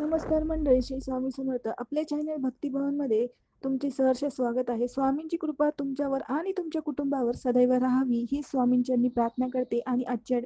नमस्कार मंडळी श्री स्वामी समर्थ. आपल्या चॅनल भक्तिभवनमध्ये तुमचे सहर्ष स्वागत आहे. स्वामींची कृपा तुमच्यावर आणि तुमच्या कुटुंबावर सदैव राहावी ही स्वामींच्यांनी प्रार्थना करते आणि आजच्या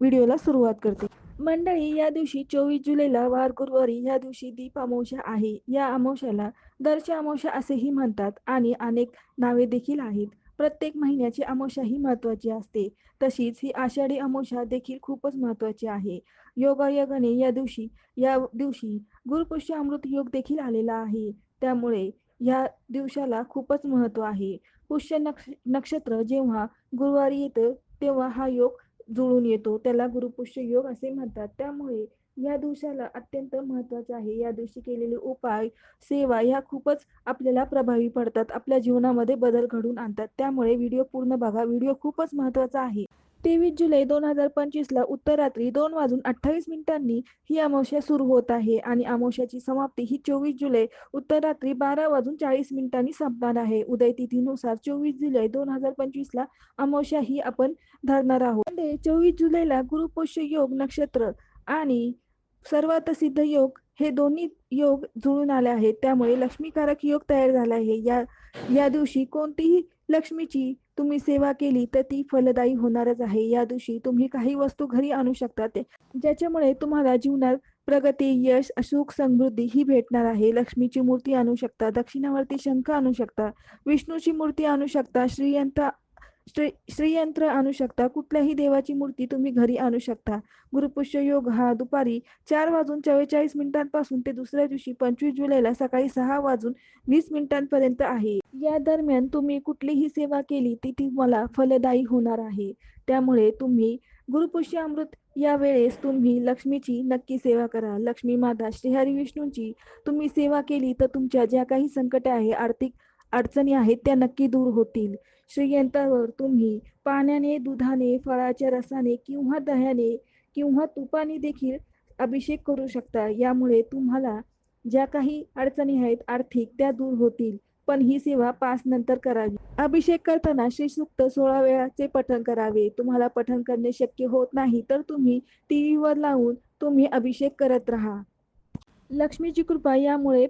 व्हिडिओला सुरुवात करते. मंडळी या दिवशी चोवीस जुलैला वार गुरुवारी या दिवशी दीप अमावस्या आहे. या अमावस्याला दरच्या अमावस्या असेही म्हणतात आणि अनेक नावे देखील आहेत. प्रत्येक महिन्याची अमावस्या ही महत्वाची असते. तशीच ही आषाढी अमावस्या देखील खूपच महत्वाची आहे. योगायोगाने या दिवशी या दिवशी गुरुपुष्य अमृत योग देखील आलेला आहे. त्यामुळे या दिवसाला खूपच महत्त्व आहे. पुष्य नक्ष नक्षत्र जेव्हा गुरुवारी येतं तेव्हा हा योग जुळून येतो. त्याला गुरुपुष्य योग असे म्हणतात. त्यामुळे या दिवसाला अत्यंत महत्त्वाचा आहे. या दिवशी केलेले उपाय सेवा ह्या खूपच आपल्याला प्रभावी पडतात. आपल्या जीवनामध्ये बदल घडून आणतात. त्यामुळे व्हिडिओ पूर्ण बघा. व्हिडिओ खूपच महत्त्वाचा आहे. तेवीस जुलै दोन हजार पंचवीसला उत्तर रात्री दोन वाजून अठ्ठावीस मिनिटांनी ही अमावस्या सुरू होत आहे आणि अमावस्याची समाप्ती ही चोवीस जुलै उत्तर रात्री बारा वाजून चाळीस मिनिटांनी संपणार आहे. उदय तिथीनुसार चोवीस जुलै दोन हजार पंचवीसला अमावस्या ही आपण धरणार आहोत. म्हणजे चोवीस जुलैला गुरुपोष योग नक्षत्र आणि सर्वात सिद्ध योग हे दोन्ही योग जुळून आले आहेत. त्यामुळे लक्ष्मीकारक योग तयार झाला आहे. या या दिवशी कोणतीही लक्ष्मीची तुम्ही सेवा केली तर ती फलदायी होणारच आहे. या दिवशी तुम्ही काही वस्तू घरी आणू शकता. ज्याच्यामुळे तुम्हाला जीवनात प्रगती यश सुख समृद्धी ही भेटणार आहे. लक्ष्मीची मूर्ती आणू शकता दक्षिणावरती शंख आणू शकता विष्णूची मूर्ती आणू शकता श्रीयंत्र श्री श्रीयंत्र आणू शकता. कुठल्याही देवाची मूर्ती तुम्ही घरी आणू शकता. गुरुपुष्य योग हा दुपारी चार वाजून चव्वेचाळीस मिनिटांपासून ते दुसऱ्या दिवशी पंचवीस जुलैला सकाळी सहा वाजून वीस मिनिटांपर्यंत आहे. या दरम्यान तुम्ही कुठलीही सेवा केली ती तुम्हाला फलदायी होणार आहे. त्यामुळे तुम्ही गुरुपुष्य अमृत या वेळेस तुम्ही लक्ष्मीची नक्की सेवा करा. लक्ष्मी माता श्रीहरी विष्णूंची तुम्ही सेवा केली तर तुमच्या ज्या काही संकटे आहे आर्थिक अडचणी आहेत त्या नक्की दूर होतील. श्रीयंत्रावर तुम्ही पाण्याने दुधाने फळाच्या रसाने किंवा दह्याने किंवा तुपाने देखील अभिषेक करू शकता. यामुळे तुम्हाला ज्या काही अडचणी आहेत आर्थिक त्या दूर होतील. पण ही सेवा पाच नंतर करावी. अभिषेक करताना श्री सुक्त सोळा वेळाचे पठण करावे. तुम्हाला पठण करणे शक्य होत नाही तर तुम्ही टीव्हीवर लावून तुम्ही अभिषेक करत राहा. लक्ष्मीची कृपा यामुळे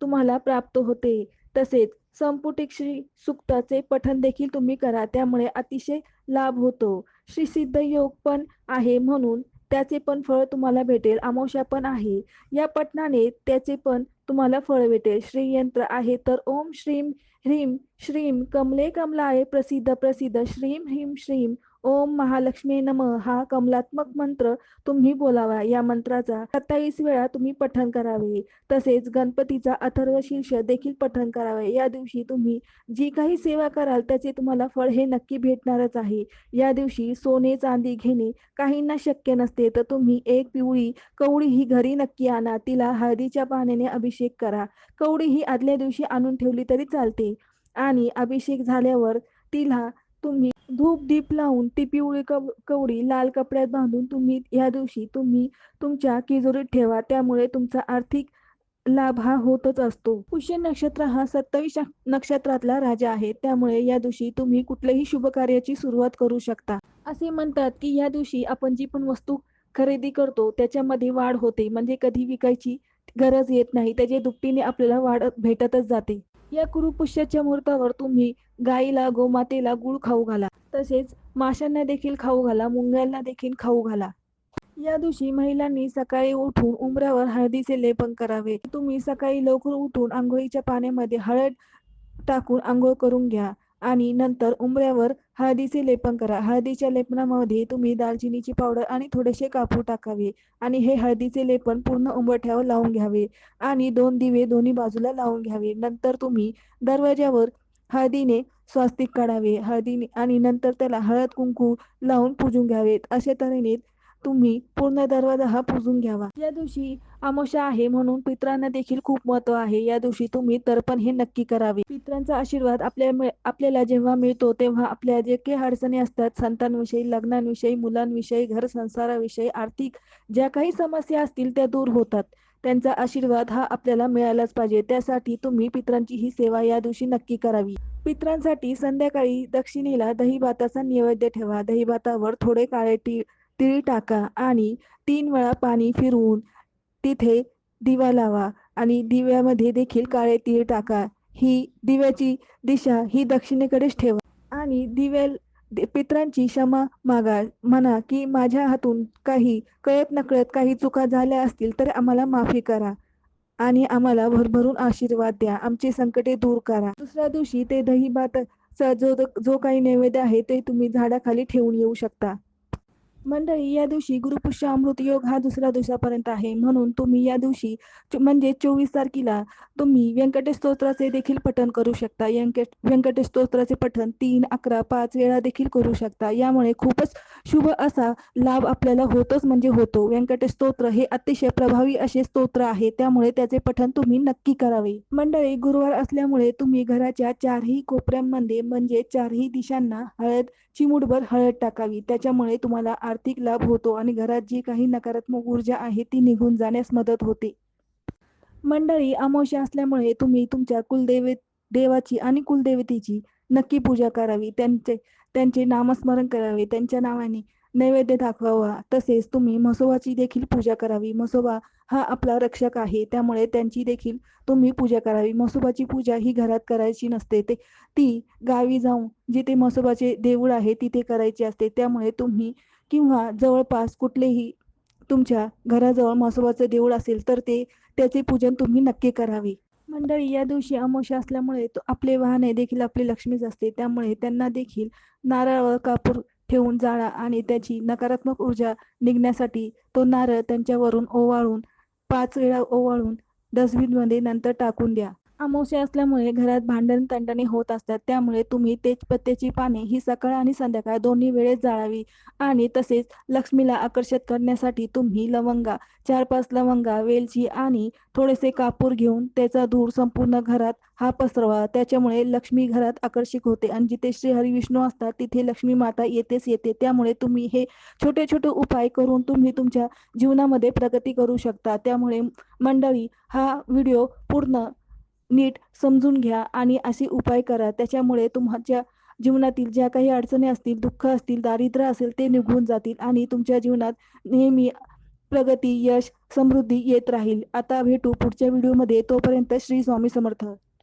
तुम्हाला प्राप्त होते. तसेच संपुटिक श्री सुक्ताचे पठन देखील तुम्ही करा. त्यामुळे अतिशय लाभ होतो. श्री सिद्ध योग पण आहे म्हणून त्याचे पण फळ तुम्हाला भेटेल. अमावस्या पण आहे. या पठणाने त्याचे पण तुम्हाला फळ भेटेल. श्रीयंत्र आहे तर ओम श्रीम ह्रीम श्रीम. कमले कमलाय प्रसिद्ध प्रसिद्ध. श्रीम ह्रीम श्रीम. ओम महालक्ष्मी नम. हा कमलात्मक मंत्र तुम्ही बोलावा. या मंत्राचा सत्तावीस वेळा तुम्ही पठण करावे. तसेच गणपतीचा अथर्व शीर्ष देखील पठण करावे. या दिवशी तुम्ही जी काही सेवा कराल त्याचे तुम्हाला फळ हे नक्की भेटणारच आहे. या दिवशी सोने चांदी घेणे काहींना शक्य नसते तर तुम्ही एक पिवळी कवडी ही घरी नक्की आणा. तिला हळदीच्या पाण्याने अभिषेक करा. कवडी ही आदल्या दिवशी आणून ठेवली तरी चालते. आणि अभिषेक झाल्यावर तिला तुम्ही धूप दीप लावून ती पिवळी कवडी लाल कपड्यात बांधून तुम्ही या दिवशी तुम्ही तुमच्या किजोरीत ठेवा. त्यामुळे तुमचा आर्थिक लाभ हा होतच असतो. पुष्य नक्षत्र हा सत्तावीस नक्षत्रातला राजा आहे. त्यामुळे या दिवशी तुम्ही कुठल्याही शुभ कार्याची सुरुवात करू शकता. असे म्हणतात की या दिवशी आपण जी पण वस्तू खरेदी करतो त्याच्यामध्ये वाढ होते. म्हणजे कधी विकायची गरज येत नाही. त्याच्या दुपटीने आपल्याला वाढ भेटतच जाते. या कुरुपुष्याच्या मुहूर्तावर तुम्ही गाईला गोमातेला गुळ खाऊ घाला. तसेच माशांना देखील खाऊ घाला मुंग्यांना देखील खाऊ घाला. या दिवशी महिलांनी सकाळी उठून उमऱ्यावर हळदीचे लेपन करावे. तुम्ही सकाळी लवकर उठून आंघोळीच्या पाण्यामध्ये हळद टाकून आंघोळ करून घ्या आणि नंतर उंबऱ्यावर हळदीचे लेपन करा. हळदीच्या लेपनामध्ये तुम्ही दालचिनीची पावडर आणि थोडेसे कापूर टाकावे आणि हे हळदीचे लेपन पूर्ण उंबरठ्यावर लावून घ्यावे आणि दोन दिवे दोन्ही बाजूला लावून घ्यावे. नंतर तुम्ही दरवाज्यावर हळदीने स्वास्तिक काढावे. हळदीने आणि नंतर त्याला हळद कुंकू लावून पूजून घ्यावेत. अशा तऱ्हेने तुम्ही पूर्ण दरवाजा हा पुजून घ्यावा. या दिवशी अमोशा आहे म्हणून पित्रांना देखील खूप महत्त्व आहे. या दिवशी तुम्ही तर्पण हे नक्की करावे. पित्रांचा आशीर्वाद आपल्या आपल्याला जेव्हा मिळतो तेव्हा आपल्या जे काही अडचणी असतात संतांविषयी लग्नांविषयी मुलांविषयी घर संसाराविषयी आर्थिक ज्या काही समस्या असतील त्या दूर होतात. त्यांचा आशीर्वाद हा आपल्याला मिळायलाच पाहिजे. त्यासाठी तुम्ही पित्रांची ही सेवा या दिवशी नक्की करावी. पित्रांसाठी संध्याकाळी दक्षिणेला दहीभाताचा नैवेद्य ठेवा. दहीभातावर थोडे काळे टी तिळ टाका आणि तीन वेळा पाणी फिरवून तिथे दिवा लावा आणि दिव्यामध्ये देखील काळे तीळ टाका. ही दिव्याची दिशा ही दक्षिणेकडेच ठेवा. आणि दिव्या पित्रांची पितरांची क्षमा मागा. म्हणा की माझ्या हातून काही कळत नकळत काही चुका झाल्या असतील तर आम्हाला माफी करा आणि आम्हाला भरभरून आशीर्वाद द्या. आमची संकटे दूर करा. दुसऱ्या दिवशी ते दही भात जो जो काही नैवेद्य आहे ते तुम्ही झाडाखाली ठेवून येऊ शकता. मंडळी या दिवशी गुरुपुष्य अमृत योग हा दुसऱ्या दिवसापर्यंत आहे. म्हणून तुम्ही या दिवशी चो- म्हणजे चोवीस तारखेला तुम्ही व्यंकटेश स्तोत्राचे देखील पठण करू शकता. व्यंकट व्यंकटेश स्तोत्राचे पठण तीन अकरा पाच वेळा देखील करू शकता. यामुळे खूपच शुभ असा लाभ आपल्याला होतोच म्हणजे होतो. व्यंकटेश स्तोत्र हे अतिशय प्रभावी असे स्तोत्र आहे. त्यामुळे त्याचे पठण तुम्ही नक्की करावे. मंडळी गुरुवार असल्यामुळे तुम्ही घराच्या चारही कोपऱ्यांमध्ये म्हणजे चारही दिशांना हळद चिमूटभर हळद टाकावी. त्याच्यामुळे तुम्हाला आर्थिक लाभ होतो आणि घरात जी काही नकारात्मक ऊर्जा आहे ती निघून जाण्यास मदत होते. मंडळी अमावस्या असल्यामुळे तुम्ही तुमच्या कुलदेवे देवाची आणि कुलदेवतेची नक्की पूजा करावी. त्यांचे त्यांचे नामस्मरण करावे. त्यांच्या नावाने नैवेद्य दाखवावा. तसेच तुम्ही म्हसोबाची देखील पूजा करावी. म्हसोबा हा आपला रक्षक आहे. त्यामुळे त्यांची देखील तुम्ही पूजा करावी. म्हसोबाची पूजा ही घरात करायची नसते. ते ती गावी जाऊन जिथे म्हसोबाचे देऊळ आहे तिथे करायची असते. त्यामुळे तुम्ही किंवा जवळपास कुठलेही तुमच्या घराजवळ म्हसोबाचं देऊळ असेल तर ते त्याचे पूजन तुम्ही नक्की करावे. मंडळी या दिवशी अमावस्या असल्यामुळे तो आपले वाहने देखील आपली लक्ष्मीच असते. त्यामुळे त्यांना देखील नारळ कापूर ठेवून जाळा आणि त्याची नकारात्मक ऊर्जा निघण्यासाठी तो नारळ त्यांच्यावरून ओवाळून पाच वेळा ओवाळून डस्टबिनमध्ये नंतर टाकून द्या. अमावस्या असल्यामुळे घरात भांडण तंडणी होत असतात. त्यामुळे तुम्ही तेजपत्त्याची पाने ही सकाळ आणि संध्याकाळ दोन्ही वेळेस जाळावी आणि तसेच लक्ष्मीला आकर्षित करण्यासाठी तुम्ही लवंगा चार पाच लवंगा वेलची आणि थोडेसे कापूर घेऊन त्याचा धूर संपूर्ण घरात हा पसरवा. त्याच्यामुळे लक्ष्मी घरात आकर्षित होते आणि जिथे श्री विष्णू असतात तिथे लक्ष्मी माता येतेच येते. त्यामुळे तुम्ही हे छोटे छोटे उपाय करून तुम्ही तुमच्या जीवनामध्ये प्रगती करू शकता. त्यामुळे मंडळी हा व्हिडिओ पूर्ण नीट समजून घ्या आणि असे उपाय करा. त्याच्यामुळे तुमच्या जीवनातील ज्या काही अडचणी असतील दुःख असतील दारिद्र्य असेल ते निघून जातील आणि तुमच्या जीवनात नेहमी प्रगती यश समृद्धी येत राहील. आता भेटू पुढच्या व्हिडिओमध्ये. तोपर्यंत श्री स्वामी समर्थ.